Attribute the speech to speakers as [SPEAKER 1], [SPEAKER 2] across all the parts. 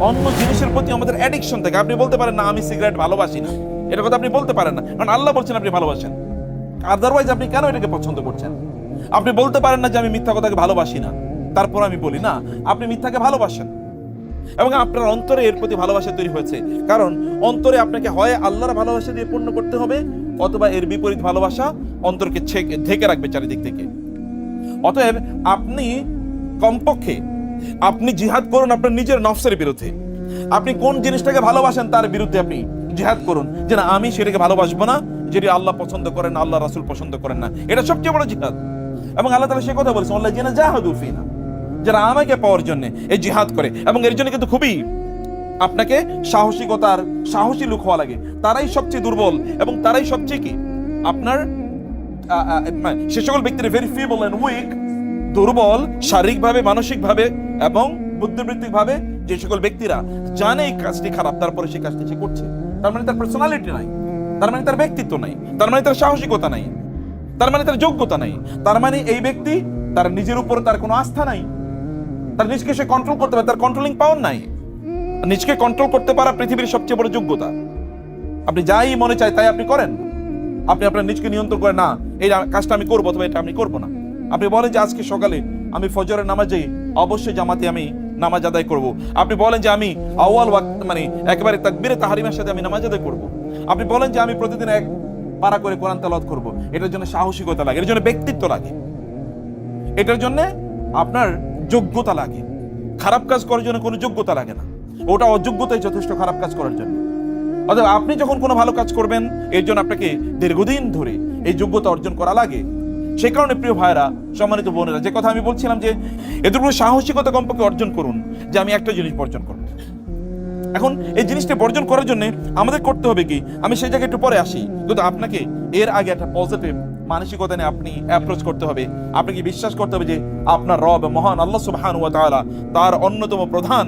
[SPEAKER 1] অন্য জিনিসের প্রতি আমাদের অ্যাডিকশন থাকে। আপনি বলতে পারেন, না, আমি সিগারেট ভালোবাসি না। এটা কথা আপনি বলতে পারেন না। কারণ আল্লাহ বলছেন আপনি ভালোবাসেন। আদারওয়াইজ আপনি কেন এটাকে পছন্দ করছেন? আপনি বলতে পারেন না যে, আমি মিথ্যা কথাকে ভালোবাসি না। তারপর আমি বলি, না, আপনি মিথ্যাকে ভালোবাসেন। এবং আপনার অন্তরে এর প্রতি ভালোবাসা তৈরি হয়েছে। কারণ অন্তরে আপনাকে হয় আল্লাহর ভালোবাসা দিয়ে পূর্ণ করতে হবে, অথবা এর বিপরীত ভালোবাসা অন্তরকে ঢেকে রাখবে চারিদিক থেকে। অতএব আপনি কমপক্ষে আপনি জিহাদ করুন আপনার নিজের নফসের বিরুদ্ধে। আপনি কোন জিনিসটাকে ভালোবাসেন তার বিরুদ্ধে আপনি জিহাদ করুন। যে না, আমি সেটাকে ভালোবাসবো না, যেটি আল্লাহ পছন্দ করেন, আল্লাহ রাসূল পছন্দ করেন না। এটা সবচেয়ে বড় জিহাদ। এবং আল্লাহ তাআলা সে কথা বলেছেন আল্লাহ জেনে জাহাদু ফিনা যারা আমাকে পাওয়ার জন্য এই জিহাদ করে। এবং এর জন্য কিন্তু খুবই আপনাকে সাহসিকতার, সাহসী লোক হওয়া লাগে। তারাই সবচেয়ে দুর্বল এবং তারাই সবচেয়ে কি? আপনার মানে সে সকল ব্যক্তিরা ভেরি ফিবল এন্ড উইক দুর্বল, শারীরিকভাবে, মানসিকভাবে এবং বুদ্ধিবৃত্তিকভাবে যে সকল ব্যক্তিরা জানে এই কাজটি খারাপ, তারপরে সেই কাজটি সে করছে। তার মানে তার পার্সোনালিটি নাই, তার মানে তার ব্যক্তিত্ব নাই, তার মানে তার সাহসিকতা নাই, তার মানে তার যোগ্যতা নাই, তার মানে এই ব্যক্তি তার নিজের উপর তার কোনো আস্থা নাই। তার নিজকে সে কন্ট্রোল করতে পারে, তার কন্ট্রোলিং পাওয়ার নাই। নিজকে কন্ট্রোল করতে পারা পৃথিবীর সবচেয়ে বড় যোগ্যতা। আপনি যাই মনে চায় তাই আপনি করেন। আপনি আপনার নিজকে নিয়ন্ত্রণ করেন না, এই কাজটা আমি করব অথবা এটা আমি করব না। আপনি বলেন যে আজকে সকালে আমি ফজরের নামাজে অবশ্যই জামাতে আমি নামাজ আদায় করব। আপনি বলেন যে আমি আওয়াল মানে একেবারে তাকবীরে তাহারিমের সাথে আমি নামাজ আদায় করব। আপনি বলেন যে আমি প্রতিদিন এক পারা করে কোরআন তেলাওয়াত করব। এটার জন্য সাহসিকতা লাগে এর জন্য ব্যক্তিত্ব লাগে। এটার জন্য আপনার যোগ্যতা লাগে। খারাপ কাজ করার জন্য কোনো যোগ্যতা লাগে না। ওটা অযোগ্যতাই যথেষ্ট খারাপ কাজ করার জন্য। অর্থাৎ আপনি যখন কোনো ভালো কাজ করবেন, এর জন্য আপনাকে দীর্ঘদিন ধরে এই যোগ্যতা অর্জন করা লাগে। সেই কারণে প্রিয় ভাইরা সম্মানিত বোনেরা, যে কথা আমি বলছিলাম যে এতটুকু সাহসিকতা কমপক্ষে অর্জন করুন যে আমি একটা জিনিস বর্জন করব। এখন এই জিনিসটা বর্জন করার জন্য আমাদের করতে হবে কি? আমি সেই জায়গায় একটু পরে আসি। কিন্তু আপনাকে এর আগে একটা পজিটিভ মানসিকতা নিয়ে আপনি অ্যাপ্রোচ করতে হবে। আপনাকে বিশ্বাস করতে হবে যে আপনার রব মহান আল্লাহ সুবহানাহু ওয়া তাআলা তার অন্যতম প্রধান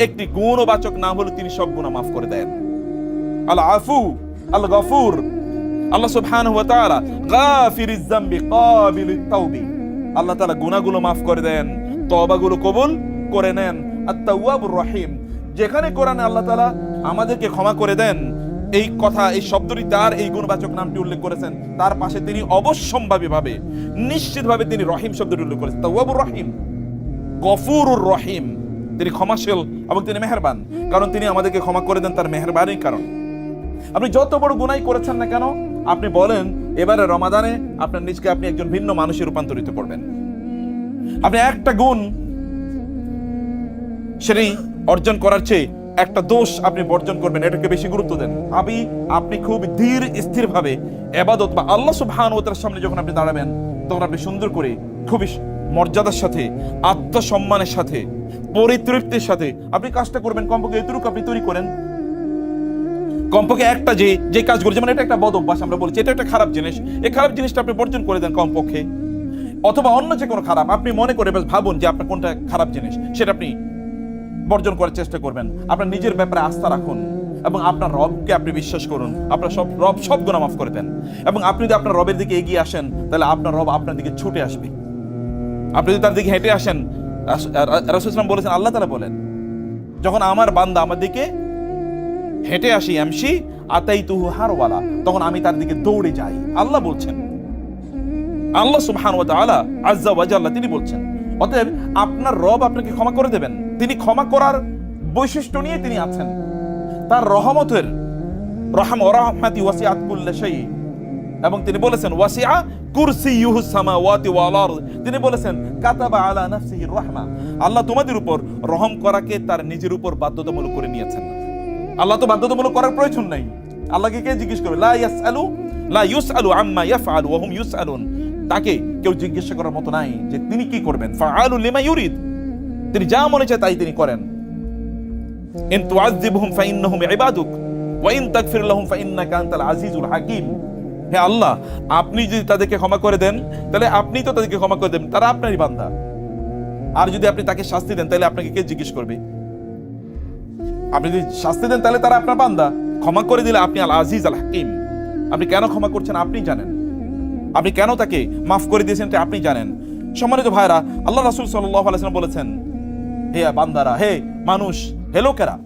[SPEAKER 1] একটি গুণবাচক নাম হলো তিনি সব গুনাহ মাফ করে দেন। আল আফু আল গফুর আল্লাহ সুবহানাহু ওয়া তাআলা গাফিরিজ যামবি কাবিলিত তাওবি। আল্লাহ তাআলা গুনাহগুলো মাফ করে দেন, তওবাগুলো কবুল করে নেন। আত-তাওয়াবুর রহিম। যেখানে কোরআনে আল্লাহ তাআলা আমাদেরকে ক্ষমা করে দেন, এই কথা, এই শব্দটি তার এই গুণবাচক নামটি উল্লেখ করেছেন। তার পাশে তিনি অবশ্যম্ভাবী ভাবে, নিশ্চিতভাবে তিনি রহিম শব্দটি উল্লেখ করেছেন। তাওয়াবুর রহিম। গফুরুর রহিম। তিনি ক্ষমাশীল এবং তিনি মেহেরবান। কারণ তিনি আমাদেরকে ক্ষমা করে দেন তার মেহেরবানির কারণ। আপনি যত বড় গুনাই করেছেন না কেন আপনি বলেন, এবারে রমাদানে আপনার নিজকে আপনি একজন ভিন্ন মানুষে রূপান্তরিত করবেন। আপনি একটা গুণ সেটি অর্জন করার চেয়ে একটা দোষ আপনি বর্জন করবেন, এটাকে বেশি গুরুত্ব দেন। আমি আপনি খুব ধীর স্থির ভাবে এবাদত বা আল্লাহ সুবহান ওতার সামনে যখন আপনি দাঁড়াবেন, তখন আপনি সুন্দর করে খুবই মর্যাদার সাথে, আত্মসম্মানের সাথে, পরিতৃপ্তির সাথে আপনি কাজটা করবেন। কমপক্ষে এতটুকু আপনি তৈরি করেন কমপক্ষে একটা যে যে কাজগুলো যেমন এটা একটা বদ অভ্যাস আমরা বলছি, এটা একটা খারাপ জিনিস। এই খারাপ জিনিসটা আপনি বর্জন করে দেন কমপক্ষে। অথবা অন্য যে কোনো খারাপ, আপনি মনে করে বেশ ভাবুন যে আপনার কোনটা খারাপ জিনিস, সেটা আপনি বর্জন করার চেষ্টা করবেন। আপনার নিজের ব্যাপারে আস্থা রাখুন এবং আপনার রবকে আপনি বিশ্বাস করুন। আপনার সব, রব সব গুণা মাফ করে দেন। এবং আপনি যদি আপনার রবের দিকে এগিয়ে আসেন, তাহলে আপনার রব আপনার দিকে ছুটে আসবে। আপনি যদি তার দিকে হেঁটে আসেন রাসুলাম বলেছেন, আল্লাহ তালা বলেন, যখন আমার বান্দা আমার দিকে হেঁটে আসি এমসি আতাই তুহু হারওয়ালা। তখন আমি তার দিকে দৌড়ে যাই। আল্লাহ বলছেন, আল্লাহ সুবহান ওয়া তাআলা আজ্জা ওয়া জাল্লা তিনি বলছেন, অতএব আপনার রব আপনাকে ক্ষমা করে দেবেন। তিনি ক্ষমা করার বৈশিষ্ট্য নিয়ে তিনি আছেন। তার রহমতের রহম রহমাতি ওয়াসিআত কুল্লা শাই এবং তিনি বলেছেন, ওয়াসিআ কুরসিয়ুহুস সামাওয়াতি ওয়াল আরদ। তিনি বলেছেন, কাতাবা আলা নাফসিহি রাহমা। আল্লাহ তোমাদের উপর রহম করাকে তার নিজের উপর বাধ্যতামূলক করে নিয়েছেন। আল্লাহ তো বাধ্যতামূলক করার প্রয়োজন নাই। আল্লাহকে কে জিজ্ঞেস করবে? লা লা আম্মা তাকে কেউ জিজ্ঞাসা করার মতো নাই যে তিনি কি করবেন। লিমা ইউরিদ। তিনি যা মনে চায় তাই তিনি করেন। ইন ইবাদুক ওয়া ইন তাগফির লাহুম আনতাল আজিজুল হাকীম। হে আল্লাহ, আপনি যদি তাদেরকে ক্ষমা করে দেন, তাহলে আপনি তো তাদেরকে ক্ষমা করে দেন তারা আপনারই বান্দা। আর যদি আপনি তাকে শাস্তি দেন, তাহলে আপনাকে কে জিজ্ঞেস করবে? আপনি যদি শাস্তি দেন, তাহলে তারা আপনার বান্দা। ক্ষমা করে দিলে আপনি আল আজিজ আল হাকিম। আপনি কেন ক্ষমা করছেন আপনি জানেন। আপনি কেন তাকে মাফ করে দিয়েছেন এটা আপনি জানেন। সম্মানিত ভাইরা আল্লাহ রাসূল আলাইহি বলেছেন, হে বান্দারা, হে মানুষ, হে লোকেরা,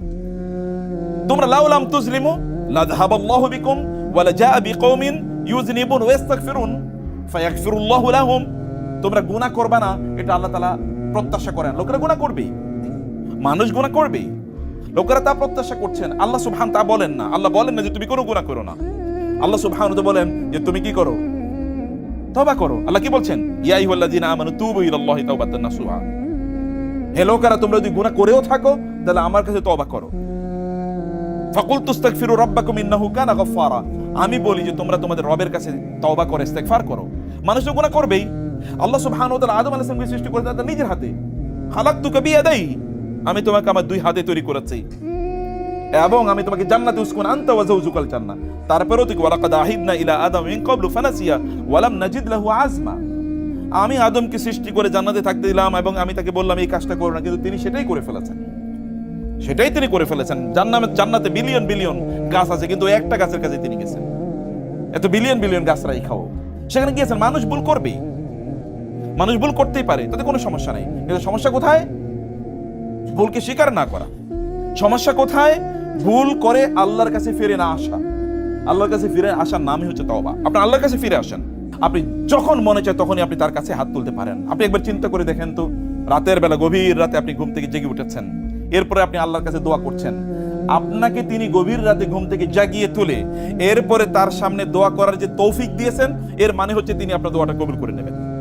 [SPEAKER 1] তোমরা লাউলাম তুজলিমু লাযহাবাল্লাহু বিকুম ওয়ালা জাআ বিকৌমিন ইউজনিবুন ওয়াস্তাগফিরুন ফায়াগফিরুল্লাহু লাহুম। তোমরা গুনাহ করবে না, এটা আল্লাহ তাআলা প্রত্যাশা করেন। লোকেরা গুনাহ করবে মানুষ গুনাহ করবেই। লোকেরা তা প্রত্যাশা করছেন। আল্লাহ সুবহান তা বলেন না। আল্লাহ বলেন না যে তুমি কোনো গুনাহ করো না। আল্লাহ সুবহান তো বলেন যে তুমি কি করো? তবা করো। আল্লাহ কি বলছেন? ইয়া আইয়ুহাল্লাযিনা আমানু তুবু ইলাল্লাহি তাওবাতান নাসুহা। হে লোকেরা, তোমরা যদি গুনাহ করেও থাকো, তাহলে আমার কাছে তওবা করো। ফাকুল তুস্তাগফিরু রাব্বাকুম ইন্নাহু কানা গফফারা। আমি বলি যে তোমরা তোমাদের রবের কাছে তওবা করে, ইস্তেগফার করো। মানুষ গুনাহ করবেই। আল্লাহ সুবহানাহু ওয়া তাআলা আদম আলাইহিস সৃষ্টি করেছেন তার নিজের হাতে। খালাকতুকা বিয়াদাই আমি তোমাকে আমার দুই হাতে তৈরি করেছি। এবং আমি তোমাকে জান্নাতে উসকুন, আনতা ওয়া যাওজুকাল জান্নাহ। তারপরেও তুই ওয়ালাকাদ আহিদনা ইলা আদম মিন ক্বাবলু ফানাসিয়া ওয়ালাম নাজিদ লাহু আজমা। আমি আদমকে সৃষ্টি করে জান্নাতে থাকতে দিলাম এবং আমি তাকে বললাম, এই কাজটা করো না। কিন্তু তিনি সেটাই করে ফেলেছেন। সেটাই তিনি করে ফেলেছেন। জান্নাতে জান্নাতে বিলিয়ন বিলিয়ন গাছ আছে, কিন্তু একটা গাছের কাছে তিনি গেছেন। এত বিলিয়ন বিলিয়ন গাছরাই খাও। সেখানে গিয়েছেন, মানুষ ভুল করবেই। মানুষ ভুল করতেই পারে, তাতে কোনো সমস্যা নেই। কিন্তু সমস্যা কোথায়? ভুলকে স্বীকার না করা। সমস্যা কোথায়? ভুল করে আল্লাহর কাছে ফিরে না আসা। আল্লাহর কাছে ফিরে আসার নামই হচ্ছে তওবা। আপনি আল্লাহর কাছে ফিরে আসেন। আপনি যখন মনে চায় তখনই আপনি তার কাছে হাত তুলতে পারেন। আপনি একবার চিন্তা করে দেখেন তো, রাতের বেলা, গভীর রাতে আপনি ঘুম থেকে জেগে উঠেছেন। এরপরে আপনি আল্লাহর কাছে দোয়া করছেন। আপনাকে তিনি গভীর রাতে ঘুম থেকে জাগিয়ে তুলে, এরপরে তার সামনে দোয়া করার যে তৌফিক দিয়েছেন, এর মানে হচ্ছে তিনি আপনার দোয়াটা কবুল করে নেবেন।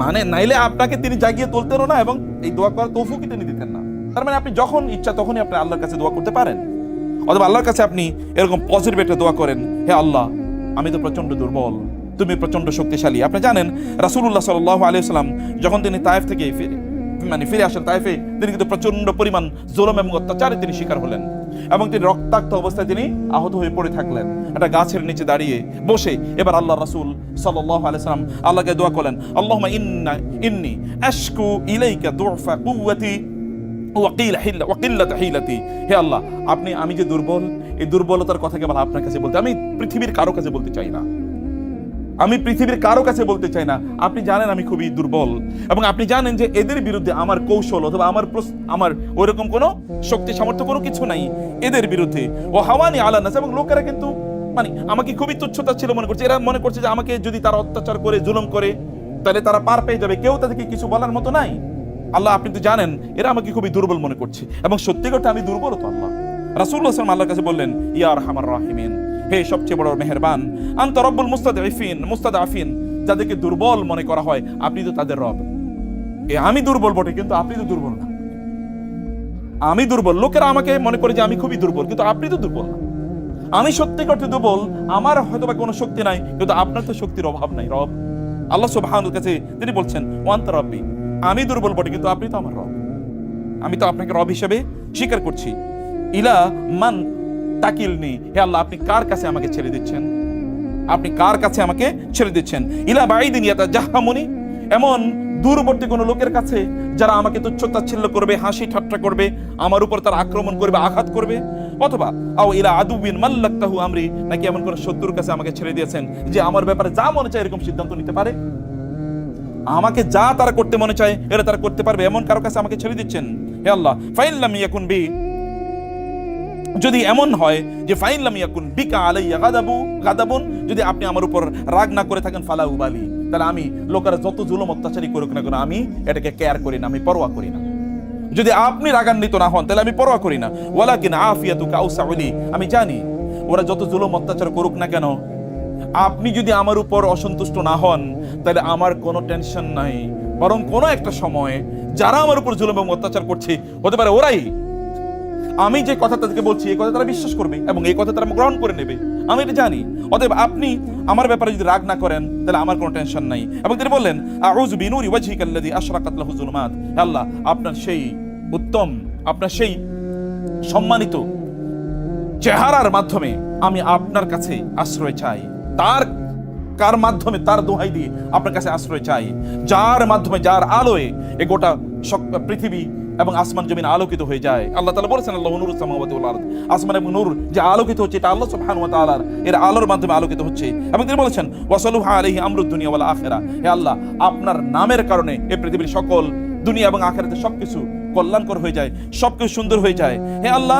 [SPEAKER 1] মানে নাইলে আপনাকে তিনি জাগিয়ে তুলতেনও না এবং এই দোয়া করার তৌফিকই তিনি দিতেন না। তার মানে আপনি যখন ইচ্ছা তখনই আপনি আল্লাহর কাছে দোয়া করতে পারেন। অথবা আল্লাহর কাছে আপনি এরকম পজিটিভ একটা দোয়া করেন, হে আল্লাহ, আমি তো প্রচণ্ড দুর্বল, তুমি প্রচণ্ড শক্তিশালী। আপনি জানেন, রাসূলুল্লাহ সাল্লাল্লাহু আলাইহি সাল্লাম যখন তিনি তায়েফ থেকে ফিরে মানে ফিরে আসেন তাইফে তিনি কিন্তু প্রচণ্ড পরিমাণ জুলুম এবং অত্যাচারে তিনি শিকার হলেন। এবং তিনি রক্তাক্ত অবস্থায় তিনি আহত হয়ে পড়ে থাকলেন। একটা গাছের নিচে দাঁড়িয়ে বসে এবার আল্লাহ রাসুল সাল্লাহ আলাইসালাম আল্লাহকে দোয়া করলেন আল্লাহমা ইন্না, ইন্নি আশকু ইলাইকা দুরফা কুয়াতি হে আল্লাহ, আপনি, আমি যে দুর্বল, এই দুর্বলতার কথা কেবল আপনার কাছে বলতে, আমি পৃথিবীর কারও কাছে বলতে চাই না। আমি পৃথিবীর কারও কাছে বলতে চাই না। আপনি জানেন আমি খুবই দুর্বল। এবং আপনি জানেন যে এদের বিরুদ্ধে আমার কৌশল অথবা আমার আমার ওইরকম কোনো শক্তি, সামর্থ্য কোনো কিছু নাই। এদের বিরুদ্ধে। ও হাওয়ানি আলানাস এবং লোকেরা কিন্তু মানে আমাকে খুবই তুচ্ছতা ছিল মনে করছে। এরা মনে করছে যে আমাকে যদি তারা অত্যাচার করে, জুলুম করে, তাহলে তারা পার পেয়ে যাবে। কেউ তাদেরকে কিছু বলার মতো নাই। আল্লাহ, আপনি তো জানেন, এরা আমাকে খুবই দুর্বল মনে করছে। এবং সত্যি কথা, আমি দুর্বল তো আল্লাহ। রাসূলুল্লাহ সাল্লাল্লাহু আল্লাহর কাছে বললেন ইয়ার আরহামার রাহিমিন। হে সবচেয়ে বড় মেহেরবান, আন্ত রব্বুল মুস্তাদঈফিন, মুস্তাদআফিন, যাদেরকে দুর্বল মনে করা হয়, আপনি তো তাদের রব। এ, আমি দুর্বল বটে, কিন্তু আপনি তো দুর্বল না। আমি দুর্বল, লোকেরা আমাকে মনে করে যে আমি খুবই দুর্বল, কিন্তু আপনি তো দুর্বল না। আমি সত্যি করতে দুর্বল, আমার হয়তো বা কোনো শক্তি নাই, কিন্তু আপনার তো শক্তির অভাব নাই, রব। আল্লাহ সুবহানুর কাছে তিনি বলছেন ওয়ান্ত রব্বি, আমি দুর্বল বটে, কিন্তু আপনি তো আমার রব। আমি তো আপনাকে রব হিসেবে স্বীকার করছি। ইলা মান তাকিলনি হে আল্লাহ, আপনি কার কাছে আমাকে ছেড়ে দিচ্ছেন? আপনি কার কাছে আমাকে ছেড়ে দিচ্ছেন? ইলা বাইদিন ইয়াতা জাহামুনি এমন দূরবর্তী কোনো লোকের কাছে যারা আমাকে তুচ্ছতাচ্ছিল্য করবে, হাসি ঠাট্টা করবে, আমার উপর তারা আক্রমণ করবে, আঘাত করবে? অথবা, আও ইলা আদুবিন মাল্লাক্তাহু আমরি, নাকি এমন কোন শত্রুর কাছে আমাকে ছেড়ে দিয়েছেন যে আমার ব্যাপারে যা মনে চায় এরকম সিদ্ধান্ত নিতে পারে? আমাকে যা তারা করতে মনে চায় এটা তারা করতে পারবে, এমন কারও কাছে আমাকে ছেড়ে দিচ্ছেন? হে আল্লাহ ফাইল্লাম ইয়াকুন বি যদি এমন হয় যে ফাইল্লাম ইয়াকুন বিকা আলাইয়া গাদাবু, গাদাবুন, যদি আপনি আমার উপর রাগ না করে থাকেন ফালা উবালি তাহলে আমি লোকেরা যত জুলুম অত্যাচারই করুক না কেন, আমি এটাকে কেয়ার করি না, আমি পরোয়া করি না। যদি আপনি রাগান্বিত না হন, তাহলে আমি পরোয়া করি না। ওয়ালাকিন আফিয়াতু কাউসাউলি আমি জানি, ওরা যত জুলম, অত্যাচার করুক না কেন, আপনি যদি আমার উপর অসন্তুষ্ট না হন, তাহলে আমার কোনো টেনশন নাই। বরং কোনো একটা সময় যারা আমার উপর জুলুম এবং অত্যাচার করছে, হতে পারে ওরাই আমি যে কথা তাদেরকে বলছি, এই কথা তারা বিশ্বাস করবে এবং এই কথা তারা গ্রহণ করে নেবে। আমি এটা জানি। অতএব আপনি আমার ব্যাপারে যদি রাগ না করেন, তাহলে আমার কোনো টেনশন নাই। এবং তিনি বললেন, আউযু বিনুরি ওয়াজহিকাল্লাযী আশরাকাত লাহু যুলুমাত। আল্লাহ, আপনার সেই উত্তম, আপনার সেই সম্মানিত চেহারার মাধ্যমে আমি আপনার কাছে আশ্রয় চাই। তার, কার মাধ্যমে? তার দোহাই দিয়ে আপনার কাছে আশ্রয় চাই। যার মাধ্যমে, যার আলোয় এ গোটা পৃথিবী এবং আসমান জমিন আলোকিত হয়ে যায়। আল্লাহ তাআলা বলেছেন, আল্লাহ নূর সামাওয়াতি ওয়াল আরদ। আসমান এবং নূর যে আলোকিত হচ্ছে, এটা আল্লাহ সুবহানাহু ওয়া তাআলার, এর আলোর মাধ্যমে আলোকিত হচ্ছে। এবং তিনি বলেছেন, ওয়াসালুহা আলাইহি আমরুদ দুনিয়া ওয়াল আখিরা। হে আল্লাহ, আপনার নামের কারণে এই পৃথিবীর সকল দুনিয়া এবং আখিরাতে সবকিছু কল্যাণকর হয়ে যায় সব কিছু সুন্দর হয়ে যায়। হে আল্লাহ,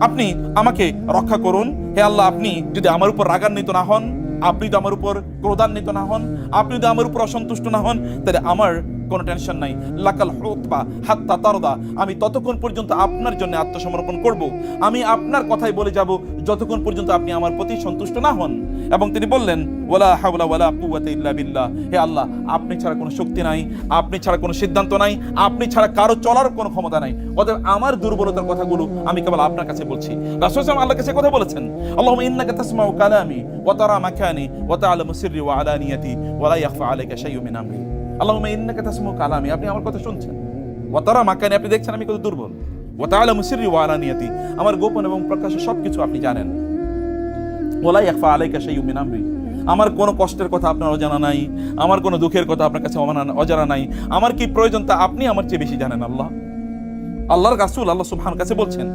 [SPEAKER 1] আপনি আমাকে রক্ষা করুন। হে আল্লাহ, আপনি যদি আমার উপর রাগান্বিত না হন, আপনি তো আমার উপর ক্রোধান্বিত না হন, আপনি যদি আমার উপর অসন্তুষ্ট না হন, তাহলে আমার কোনো টেনশন নাই। লাকাল হুতবা হাত্তা তারদা। আমি ততক্ষণ পর্যন্ত আপনার জন্য আত্মসমর্পণ করব। আমি আপনার কথাই বলে যাব যতক্ষণ পর্যন্ত আপনি আমার প্রতি সন্তুষ্ট না হন। এবং তিনি বললেন, ওয়ালা হাওলা ওয়ালা কুওয়াতা ইল্লা বিল্লাহ। হে আল্লাহ, আপনি ছাড়া কোনো শক্তি নাই, আপনি ছাড়া কোনো সিদ্ধান্ত নাই, আপনি ছাড়া কারও চলার কোনো ক্ষমতা নাই। অতএব আমার দুর্বলতার কথাগুলো আমি কেবল আপনার কাছে বলছি। রাসূল আল্লাহর কাছে কথা বলেছেন, আল্লাহুম্মা ইন্নাকা তাসমাউ কালামি ওয়া তারা মাকানি ওয়া তা'লামু সিররি ওয়া আলানিয়াতি ওয়া লা ইয়াখফা আলাইকা শাইউম মিন আমরি। আল্লাহুম্মা ইন্নাকা তাসমাউ কালামি আপনি আমার কথা শুনছেন? ওয়া তারা মাকানি, আপনি দেখছেন আমি কত দুর্বল। ওয়া তা'লামু সিররি ওয়া আমার গোপন এবং প্রকাশ্য সবকিছু আপনি জানেন। ওলা ইয়াকফা আলাইকা শাইউম মিন আমরি। আমার কোনো কষ্টের কথা আপনার অজানা নাই। আমার কোনো দুঃখের কথা আপনার কাছে অজানা নাই। আমার কি প্রয়োজন তা আপনি আমার চেয়ে বেশি জানেন আল্লাহ। আল্লাহর রাসূল আল্লাহ সুবহান কাছে বলছেন,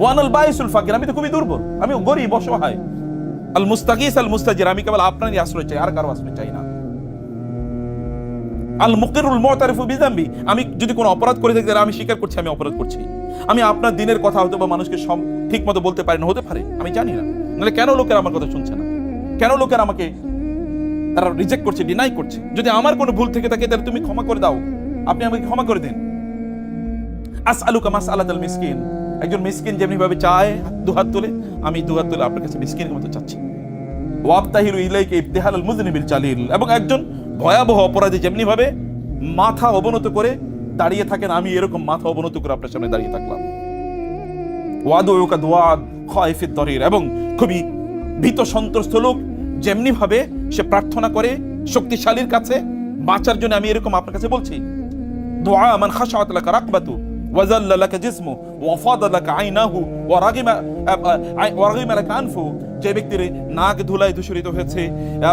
[SPEAKER 1] ওয়ানাল বাইসুল ফাকির, আমি তো খুবই দুর্বল। আমি গরিব, অসহায়। আল মুস্তাকিস আল মুস্তাজির। আমি কেবল আপনারই আশ্রয় চাই, আর কারও আশ্রয় চাই না। আল মুকিরুল মুতারিফু বিজাম্বি আমি যদি কোনো অপরাধ করে থাকি, তাহলে আমি স্বীকার করছি, আমি অপরাধ করছি। আমি আপনার দিনের কথা হয়তো বা মানুষকে সব ঠিক মতো বলতে পারি না, হতে পারে, আমি জানি না। নাহলে কেন লোকের আমার কথা শুনছে না? কেন লোকের আমাকে তারা রিজেক্ট করছে ডিনাই করছে? যদি আমার কোনো ভুল থেকে থাকে, তাহলে তুমি ক্ষমা করে দাও। আপনি আমাকে ক্ষমা করে দিন। আস আলুকা মাস আলাদাল মিসকিন। একজন মিসকিন যেমনি ভাবে চায়, দুহাত তুলে, আমি দুহাত তুলে আপনার কাছে মিসকিনের মতো চাচ্ছি। ওয়াবতাহিরু ইলাইকা ইবতিহালাল মুজনিবিল চালিল এবং একজন ভয়াবহ অপরাধী যেমনি ভাবে মাথা অবনত করে দাঁড়িয়ে থাকেন, আমি এরকম মাথা অবনত করে আপনার সামনে দাঁড়িয়ে থাকলাম। ওয়াদুকা দোয়াদ খায়ফিদ দরির এবং খুবই ভীত সন্ত্রস্ত লোক যেমনি ভাবে সে প্রার্থনা করে শক্তিশালীর কাছে, বাঁচার জন্য আমি এরকম আপনার কাছে বলছি। দোয়া, মান খাশাত লাকা রাকবাতু ওয়াফাদা লাকা আইনাহু, ওয়া রাগিমা ওয়া রাগিমা যে ব্যক্তির নাক ধুলায় দূষিত হয়েছে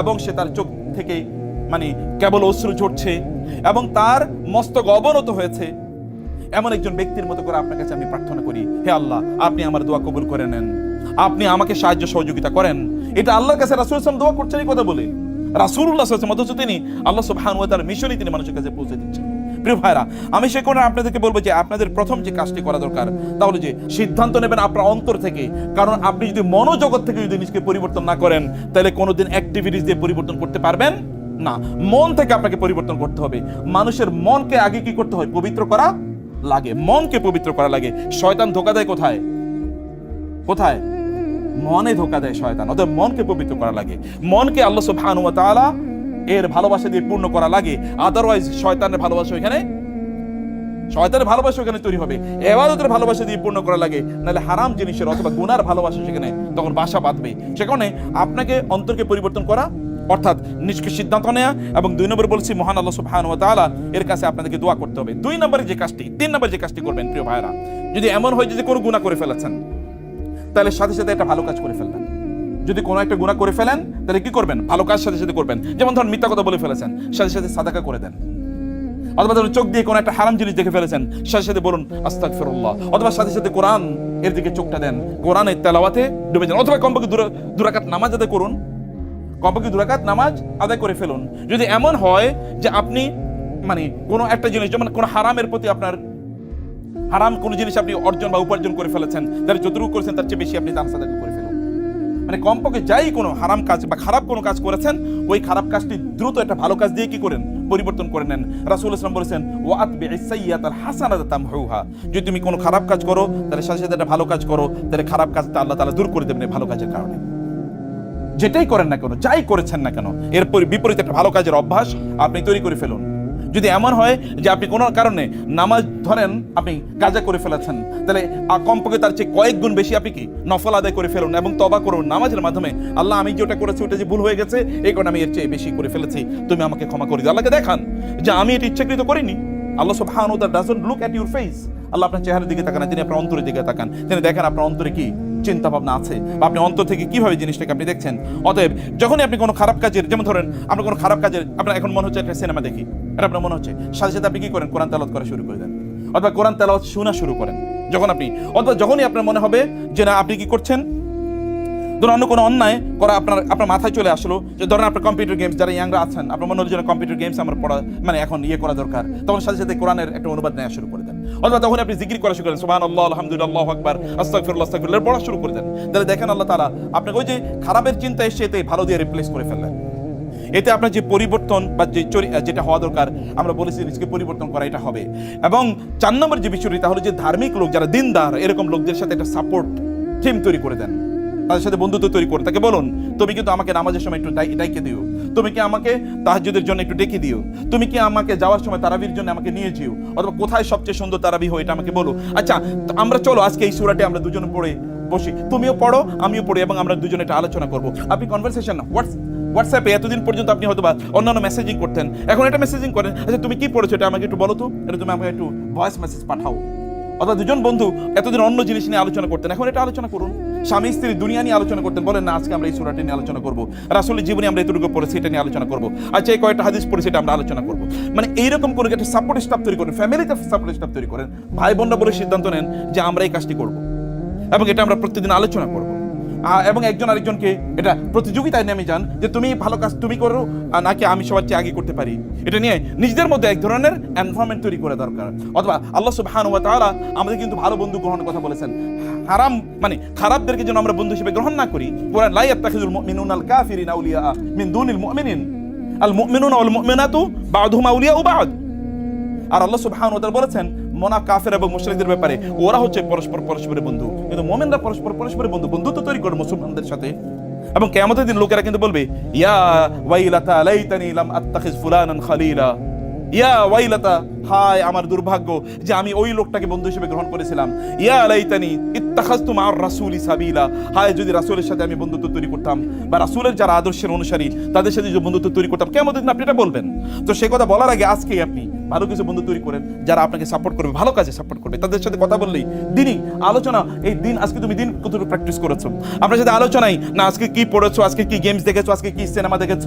[SPEAKER 1] এবং সে তার চোখ থেকে মানে কেবল অশ্রু ঝরছে এবং তার মস্তক অবনত হয়েছে। এমন একজন ব্যক্তির মতো করে আপনার কাছে আমি প্রার্থনা করি, হে আল্লাহ, আপনি আমার দোয়া কবুল করে নেন। আপনি আমাকে সাহায্য সহযোগিতা করেন। এটা আল্লাহর কাছে রাসূল সাল্লাল্লাহু দোয়া করছেন এই কথা বলে। সাল্লাল্লাহু অথচ তিনি আল্লাহ সুবহানাহু ওয়া তাআলার মিশনই তিনি মানুষের কাছে পৌঁছে দিচ্ছেন। প্রিয় ভাইরা, আমি সে কোণে আপনাদেরকে বলব যে আপনাদের প্রথম যে কাজটি করা দরকার তাহলে যে সিদ্ধান্ত নেবেন আপনার অন্তর থেকে। কারণ আপনি যদি মনোজগৎ থেকে যদি নিজেকে পরিবর্তন না করেন, তাহলে কোনোদিন অ্যাক্টিভিটিস দিয়ে পরিবর্তন করতে পারবেন না। মন থেকে আপনাকে পরিবর্তন করতে হবে। মানুষের মনকে আগে কি করতে হয়? পবিত্র করা লাগে। মনকে পবিত্র করা লাগে। শয়তান ধোকা দেয় কোথায়? কোথায়? মনে ধোকা দেয় শয়তান। অতএব মনকে পবিত্র করা লাগে। মনকে আল্লাহ সুবহানাহু ওয়া তাআলা এর ভালোবাসা দিয়ে পূর্ণ করা লাগে। আদারওয়াইজ শয়তানের ভালোবাসা এখানে, শয়তানের ভালোবাসা এখানে তৈরি হবে। এবাদতের ভালোবাসা দিয়ে পূর্ণ করা লাগে। নাহলে হারাম জিনিসের অথবা গুনার ভালোবাসা সেখানে তখন বাসা বাঁধবে। সে কারণে আপনাকে অন্তরকে পরিবর্তন করা অর্থাৎ নিজকে সিদ্ধান্ত নেওয়া এবং দুই নম্বর বলছি, মহান আল্লাহ সুবহানাহু ওয়া তাআলা এর কাছে আপনাদেরকে দোয়া করতে হবে। দুই নম্বরে যে কাজটি, তিন নম্বরে যে কাজটি করবেন, প্রিয় ভাইরা যদি এমন হয় যে কোনো গুনাহ করে ফেলেছেন, তাহলে সাথে সাথে একটা ভালো কাজ করে ফেলবেন। যদি কোনো একটা গুনাহ করে ফেলেন, তাহলে কি করবেন? ভালো কাজ সাথে সাথে করবেন। যেমন ধরুন মিথ্যা কথা বলে ফেলেছেন, সাথে সাথে সাদাকা করে দেন। অথবা ধরুন চোখ দিয়ে কোনো একটা হারাম জিনিস দেখে ফেলেছেন, সাথে সাথে বলুন, আস্তাগফিরুল্লাহ। অথবা সাথে সাথে কোরআন এর দিকে চোখটা দেন। কোরআনের তেলাওয়াতে ডুবে যান। অথবা কমপক্ষে দুরা- দুরাকাত নামাজ আদায় করুন। কমপক্ষে দুরাকাত নামাজ আদায় করে ফেলুন। যদি এমন হয় যে আপনি মানে কোনো একটা জিনিস, যেমন কোনো হারামের প্রতি আপনার, হারাম কোনো জিনিস আপনি অর্জন বা উপার্জন করে ফেলেছেন, তার যতটুকু করেছেন তার চেয়ে বেশি আপনি দান সাদাকা করে ফেলুন। মানে কমপক্ষে যাই কোনো হারাম কাজ বা খারাপ কোনো কাজ করেছেন, ওই খারাপ কাজটি দ্রুত একটা ভালো কাজ দিয়ে কি করেন? পরিবর্তন করে নেন। রাসূল ইসলাম বলেছেন ও আতবে ইসাইয়াত ওয়াত বিসাইয়াতাল হাসানাতা তামহুহা। যদি তুমি কোনো খারাপ কাজ করো তাহলে সাথে সাথে একটা ভালো কাজ করো, তাহলে খারাপ কাজটা আল্লাহ তাআলা দূর করে দেবেন ভালো কাজের কারণে। যেটাই করেন না কেন, যাই করেছেন না কেন, এর পরি- বিপরীতে একটা ভালো কাজের অভ্যাস আপনি তৈরি করে ফেলুন। যদি এমন হয় যে আপনি কোনো কারণে নামাজ ধরেন, আপনি কাজা করে ফেলেছেন, তাহলে কমপক্ষে তার চেয়ে কয়েক গুণ বেশি আপনি কি নফল আদায় করে ফেলুন এবং তবা করুন। নামাজের মাধ্যমে, আল্লাহ আমি যেটা করেছি ওটা যে ভুল হয়ে গেছে, এই কারণে আমি এর চেয়ে বেশি করে ফেলেছি, তুমি আমাকে ক্ষমা করে দিও। আল্লাহকে দেখান যে আমি এটা ইচ্ছাকৃত করিনি। আল্লাহ সুবহানাহু ওয়া তাআলা doesn't look at your face আল্লাহ আপনার চেহারার দিকে তাকান তিনি আপনার অন্তরের দিকে তাকান। তিনি দেখেন আপনার অন্তরে কি? চিন্তা ভাবনা আছে বা আপনি অন্তর থেকে কীভাবে জিনিসটাকে আপনি দেখছেন? অতএব যখনই আপনি কোনো খারাপ কাজের যেমন ধরেন আপনার কোনো খারাপ কাজের আপনার এখন মনে হচ্ছে একটা সিনেমা দেখি। এটা আপনার মনে হচ্ছে। সাথে সাথে আপনি কি করেন? কোরআন তালত করা শুরু করে দেন। অথবা কোরআন তালত শোনা শুরু করেন। যখন আপনি অথবা যখনই আপনার মনে হবে যে না, আপনি কি করছেন? ধরুন অন্য কোনো অন্যায় করা আপনার আপনার মাথায় চলে আসলো যে ধরেন আপনার কম্পিউটার গেমস যারা ইয়াংরা আছেন, আপনার মনে হলো যেন কম্পিউটার গেমস আমার পড়া মানে এখন ইয়ে করা দরকার। তখন সাথে সাথে কোরআনের একটা অনুবাদ নেওয়া শুরু করে দেন। অথবা তখন আপনি জিকির করা শুরু করেন সুবাহ আল্লাহ আলহামদুলিল্লাহ, আকবার, আস্তাগফিরুল্লাহ আস্তাগফিরুল্লাহ পড়া শুরু করে দেন। তাহলে দেখেন আল্লাহ তাআলা, আপনাকে ওই যে খারাপের চিন্তা এসে এতে ভালো দিয়ে রিপ্লেস করে ফেললেন। এতে আপনার যে পরিবর্তন বা যে যেটা হওয়া দরকার, আমরা বলেছি নিজেকে পরিবর্তন করা, এটা হবে। এবং চার নম্বর যে বিষয়টি তাহলে যে ধার্মিক লোক, যারা দিনদার, এরকম লোকদের সাথে একটা সাপোর্ট টিম তৈরি করে দেন। তাদের সাথে বন্ধুত্ব তৈরি করে। তাকে বলুন, তুমি কিন্তু আমাকে নামাজের সময় একটু ডাইকে দিও। তুমি কি আমাকে তাহাজ্জুদের জন্য একটু ডেকে দিও? তুমি কি আমাকে যাওয়ার সময় তারাবির জন্য আমাকে নিয়ে যেও? অথবা কোথায় সবচেয়ে সুন্দর তারাবি হয় এটা আমাকে বলো? আচ্ছা আমরা চলো, আজকে এই সুরাটি আমরা দুজনে পড়ে বসি। তুমিও পড়ো, আমিও পড়ি, এবং আমরা দুজনে এটা আলোচনা করব। আপনি কনভারসেশন হোয়াটস হোয়াটসঅ্যাপে এতদিন পর্যন্ত আপনি হয়তো বা অন্যান্য মেসেজিং করতেন। এখন এটা মেসেজিং করেন। আচ্ছা তুমি কি পড়েছো এটা আমাকে একটু বলো তো। এটা তুমি আমাকে একটু ভয়েস মেসেজ পাঠাও। অর্থাৎ দুজন বন্ধু এতদিন অন্য জিনিস নিয়ে আলোচনা করতেন। এখন এটা আলোচনা করুন। স্বামী, স্ত্রী দুনিয়া নিয়ে আলোচনা করতেন। বলেন, না, আজকে আমরা এই সুরাটি নিয়ে আলোচনা করব। রাসুলের জীবনে আমরা এতটুকু পড়েছি, এটা নিয়ে আলোচনা করব। আচ্ছা এই কয়েকটা হাদিস পড়েছি এটা আমরা আলোচনা করব। মানে এইরকম করে একটা সাপোর্ট স্টাফ তৈরি করেন ফ্যামিলিতে সাপোর্ট স্টাফ তৈরি করেন। ভাই বোনরা বলে সিদ্ধান্ত নেন যে আমরা এই কাজটি করব। এবং এটা আমরা প্রতিদিন আলোচনা করব। এবং একজন আরেকজনকে এটা প্রতিযোগিতায় নেমে যান যে তুমি ভালো কাজ তুমি করো নাকি আমি সবার চেয়ে আগে করতে পারি। এটা নিয়ে নিজেদের মধ্যে এক ধরনের এনভায়রনমেন্ট তৈরি করে দরকার। অথবা আল্লাহ সুবহানাহু ওয়া তাআলা আমাদের কিন্তু ভালো বন্ধু গ্রহণের কথা বলেছেন। হারাম মানে খারাপদেরকে যেন আমরা বন্ধু হিসেবে গ্রহণ না করি। কোরআন লা ইয়াত্তাখিযুল মুমিনুনা আল কাফিরিনা আউলিয়া মিন দুনিল মুমিনিন। আল মুমিনুনা ওয়াল মুমিনাতু বা'দুহুম আউলিয়াউ বা'দ। আর আল্লাহ সুবহানাহু ওয়া তাআলা বলেছেন মোনা কাফের এবং মুশরিকদের ব্যাপারে। ওরা হচ্ছে পরস্পর পরস্পরের বন্ধু। কিন্তু মোমেনরা পরস্পর পরস্পরের বন্ধু। বন্ধুত্ব তৈরি করে মুসলমানদের সাথে। এবং কিয়ামতের দিন লোকেরা কিন্তু বলবে, ইয়া ওয়াইলাতা লাইতানি লাম আত্তাখিজ ফুলানান খালিলা। ইয়া ওয়াইলাতা আমার দুর্ভাগ্য যে আমি ওই লোকটাকে বন্ধু হিসেবে গ্রহণ করেছিলাম। ইয়া লাইতানি ইত্তাখাজতু রাসূলি সাবিলা। হায়, যদি রাসূলের সাথে আমি বন্ধুত্ব তৈরি করতাম, বা রাসূলের যারা আদর্শের অনুসারী, তাদের সাথে যদি বন্ধুত্ব তৈরি করতাম কেমন দিন আপনি এটা বলবেন? তো সে কথা বলার আগে আজকেই আপনি ভালো কিছু বন্ধু তৈরি করেন যারা আপনাকে সাপোর্ট করবে, ভালো কাজে সাপোর্ট করবে। তাদের সাথে কথা বললেই দিনই আলোচনা, এই দিন, আজকে তুমি দিন কতটুকু প্র্যাকটিস করেছ? আপনার সাথে আলোচনাই, না, আজকে কি পড়েছো? আজকে কি গেমস দেখেছ? আজকে কি সিনেমা দেখেছ?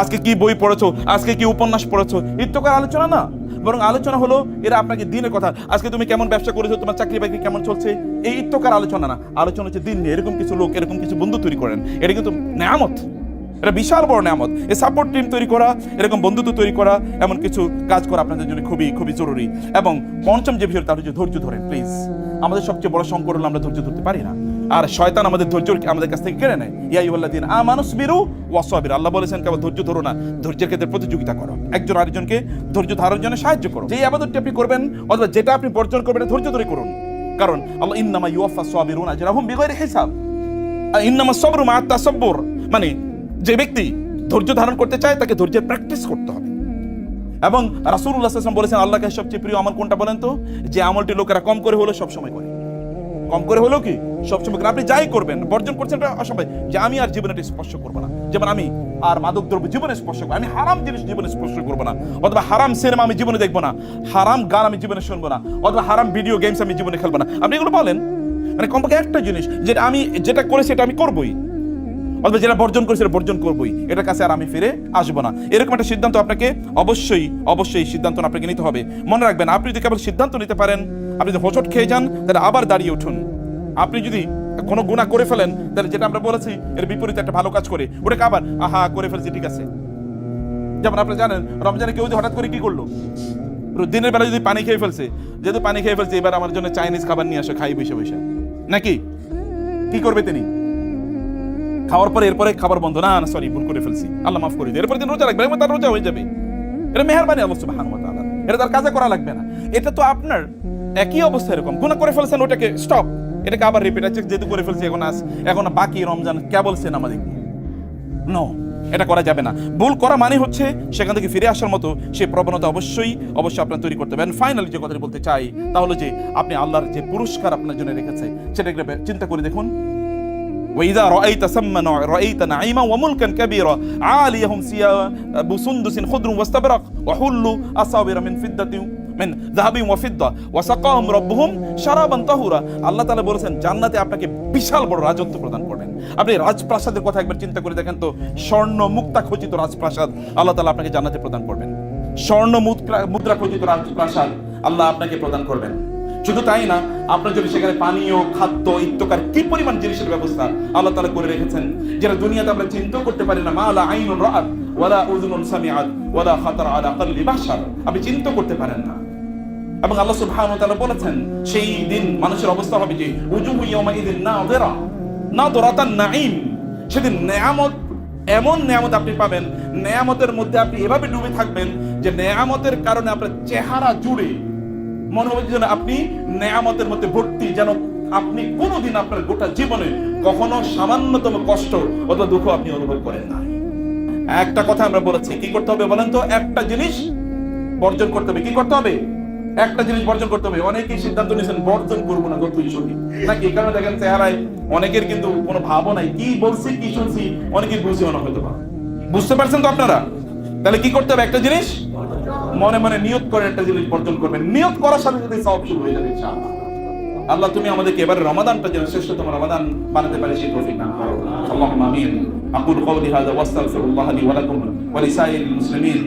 [SPEAKER 1] আজকে কি বই পড়েছো? আজকে কি উপন্যাস পড়েছো? ইত্যকার আলোচনা না। বরং আলোচনা হলো, এরা আপনাকে দিনের কথা, আজকে তুমি কেমন ব্যবসা করেছ? তোমার চাকরি বাকরি কেমন চলছে? এই ইত্যকার আলোচনা না। আলোচনা হচ্ছে দিন নিয়ে। এরকম কিছু লোক, এরকম কিছু বন্ধু তৈরি করেন। এটা কিন্তু নেয়ামত। এটা বিশাল বড় নেয়ামত। এই সাপোর্ট টিম তৈরি করা, এরকম বন্ধুত্ব তৈরি করা, এমন কিছু কাজ করা আপনাদের জন্য খুবই খুবই জরুরি। এবং পঞ্চম যে বিষয় তার হচ্ছে ধৈর্য ধরেন প্লিজ আমাদের সবচেয়ে বড় সংকট হলো আমরা ধৈর্য ধরতে পারি না। আর শয়তান আমাদের ধৈর্য আমাদের কাছ থেকে কেড়ে নেয়। ইয়া ইউল্লাদিন আমানুস বিরু ওয়াসাবির আল্লাহ বলেছেন কেবল ধৈর্য ধরো না। ধৈর্যের ক্ষেত্রে প্রতিযোগিতা করো। একজন আরেকজনকে ধৈর্য ধারণের জন্য সাহায্য করো। যে আবাদতটি আপনি করবেন, অথবা যেটা আপনি বর্জন করবেন ধৈর্য ধরে করুন। কারণ আল্লাহ ইন্নামা ইউফা সাবিরুন আজরাহুম বিগয়রি হিসাব। ইন্নামা সবরু মা তাসাব্বুর। মানে যে ব্যক্তি ধৈর্য ধারণ করতে চায়, তাকে ধৈর্যের প্র্যাকটিস করতে হবে। এবং রাসূলুল্লাহ সাল্লাল্লাহু বলেছেন আল্লাহকে সবচেয়ে প্রিয় আমল কোনটা বলেন তো? যে আমলটি লোকেরা কম করে হলেও সবসময় করে। কম করে হলেও কি? সবসময় করে। আপনি যাই করবেন, বর্জন করছেন অসম্ভব। যে আমি আর জীবনে এটা স্পর্শ করব না। যেমন আমি আর মাদক দ্রব্য জীবনে স্পর্শ করব আমি হারাম জিনিস জীবনে স্পর্শ করব না। অথবা হারাম সিনেমা আমি জীবনে দেখব না। হারাম গান আমি জীবনে শুনব না। অথবা হারাম ভিডিও গেমস আমি জীবনে খেলব না। আপনি এগুলো বলেন। মানে কমপক্ষে একটা জিনিস, যেটা আমি, যেটা করেছি সেটা আমি করবোই। অথবা যেটা বর্জন করেছি সেটা বর্জন করবোই। এটার কাছে আর আমি ফিরে আসব না। এরকম একটা সিদ্ধান্ত আপনাকে অবশ্যই অবশ্যই সিদ্ধান্ত আপনাকে নিতে হবে। মনে রাখবেন, আপনি যদি কেবল সিদ্ধান্ত নিতে পারেন, আপনি যদি হোঁচট খেয়ে যান, তাহলে আবার দাঁড়িয়ে উঠুন। আপনি যদি কোনো গুণা করে ফেলেন, তাহলে যেটা আমরা বলেছি, এর বিপরীতে একটা ভালো কাজ করে। ওটাকে আবার, আহা, করে ফেলছি, ঠিক আছে। যেমন আপনি জানেন, রমজানে কেউ যদি হঠাৎ করে কি করল? দিনের বেলা যদি পানি খেয়ে ফেলছে, যেহেতু পানি খেয়ে ফেলছে, এবার আমার জন্য চাইনিজ খাবার নিয়ে আসো, খাই বসে বসে। নাকি? কি করবে তিনি? খাওয়ার পরে এরপরে খাবার বন্ধ। না না সরি ভুল করে ফেলছি। আল্লাহ মাফ করে দিই এরপরে দিন রোজা রাখবে এবং তার রোজা হয়ে যাবে। এটা মেহরবানি আল্লাহ সুবহানাহু ওয়া তাআলা। এটা তার কাজে করা লাগবে না। এটা তো আপনার একই অবস্থা এরকম। গুনাহ করে ফেলছেন, ওটাকে স্টপ এটাকে আবার রিপিট আছে, যেহেতু করে ফেলছি, এখন আস এখন বাকি রমজান কেবল সিনেমা দেখি নো এটা করা যাবে না। ভুল করা মানে হচ্ছে, সেখান থেকে ফিরে আসার মতো সেই প্রবণতা অবশ্যই অবশ্যই আপনার তৈরি করতে হবে। ফাইনালি যে কথাটি বলতে চাই তাহলে যে আপনি আল্লাহর যে পুরস্কার আপনার জন্য রেখেছে, সেটাকে চিন্তা করে দেখুন। وإذا رأيت ثم رأيت نعيما وملكا كبيرا عاليهم ثياب سندس خضر واستبرق وحلوا أصابر من فضة من ذهب وفضة وسقاهم ربهم شرابا طهورا আল্লাহ তাআলা বলেছেন জান্নাতে আপনাকে বিশাল বড় রাজত্ব প্রদান করবেন আপনি রাজপ্রাসাদের কথা একবার চিন্তা করে দেখেন তো স্বর্ণ মুক্তা খচিত রাজপ্রাসাদ আল্লাহ তাআলা আপনাকে জান্নাতে প্রদান করবেন স্বর্ণ মুদ্রা মুদ্রা খচিত রাজপ্রাসাদ আল্লাহ আপনাকে প্রদান করবেন শুধু তাই না, আপনার যদি সেখানে পানীয়, খাদ্য ইত্যকার কি পরিমাণ জিনিসের ব্যবস্থা আল্লাহ তাআলা করে রেখেছেন, যেটা দুনিয়াতে আমরা চিন্তাও করতে পারি না। মালা আইনুন রাআত, ওয়ালা উযুনুন সামিআত, ওয়ালা খাতার আলা কলবি বাশার। আপনি চিন্তা করতে পারেন না। এবং আল্লাহ সুবহানাহু ওয়া বলেছেন, সেই দিন মানুষের অবস্থা হবে যে উজুহু ইয়াওমা ইদিন নাযিরা, নাযরাতান নাঈম। সেদিন নেয়ামত, এমন নেয়ামত আপনি পাবেন, নেয়ামতের মধ্যে আপনি এভাবে ডুবে থাকবেন যে নেয়ামতের কারণে আপনার চেহারা জুড়ে মনে হবে যেন আপনি নেয়ামতের মধ্যে ভর্তি, যেন আপনি কোনোদিন আপনার গোটা জীবনে কখনো সামান্যতম কষ্ট অথবা দুঃখ আপনি অনুভব করেন না। একটা কথা আমরা বলেছি, কি করতে হবে বলেন তো? একটা জিনিস বর্জন করতে হবে। কি করতে হবে? একটা জিনিস বর্জন করতে হবে। অনেকেই সিদ্ধান্ত নিয়েছেন, বর্জন করব না যতই শুনি নাকি এই কারণে দেখেন চেহারায় অনেকের কিন্তু কোনো ভাবও নাই, কি বলছি, কি শুনছি, অনেকেই বুঝেও না হয়তো। বুঝতে পারছেন তো আপনারা? তাহলে কি করতে হবে? একটা জিনিস মনে মনে নিয়ত করে একটা জিনিস বর্জন করবেন। নিয়ত করার সাথে সাথে সব শুরু হয়ে যাবে আল্লাহ, তুমি আমাদেরকে এবারে রমাদানটা যেন শ্রেষ্ঠতম রমাদান বানাতে পারে, সেই তৌফিক দান আমিন। আকুল কওলি হাযা ওয়াস্তাগফিরুল্লাহ লি ওয়া লাকুম মুসলিমিন।